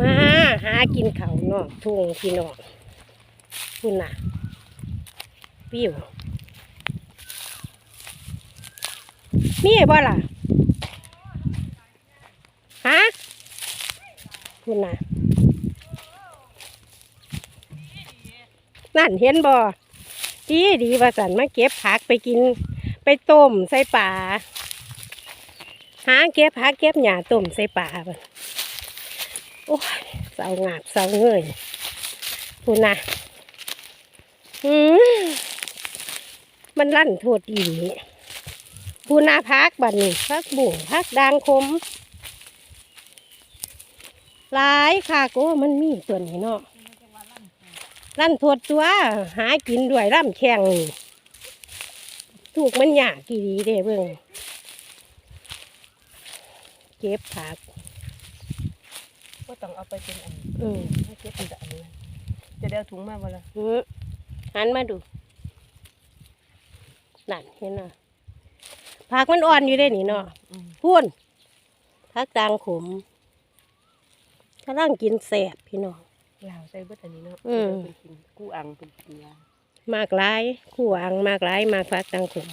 มาหากินเขานอกทุ่งพี่น้องคุณน่ะปิ้วมีบ่ล่ะฮะคุณน่ะนั่นเห็นบ่ดีดีว่าสันมาเก็บผักไปกิน ไปต้มใส่ป่าหาเก็บผักเก็บหญ้าต้มใส่ป่าบัด โอ้ยเสางาบเสาเงยพูดนะอืมมันลั่นโทษอีหลีพูนาพักบัดนี้พักบุ่งพักดางคมหลายค่ะโอ้มันมีตัวนี้เนาะลั่นโทษตัว หากินด้วยร่ำแข่งถูกมันหยากกี่ดีเด้เบิ่งเก็บผัก ก็ต้องเอาไปเป็นอันอืมไม่เก็บเป็นอันนี้จะได้เอาถุงมาบ่ล่ะอืมหันมาดูนั่นเห็นน่ะผักมันอ่อนอยู่ได้นี่เนาะอืมพูนผักจางขมกำลังกินแสบพี่น้องลาวใส่เบิดอันนี้เนาะอืมเพิ่นกินกู้อังเป็นกินยามากหลายคู่อ่างมากหลายมากผักจางขม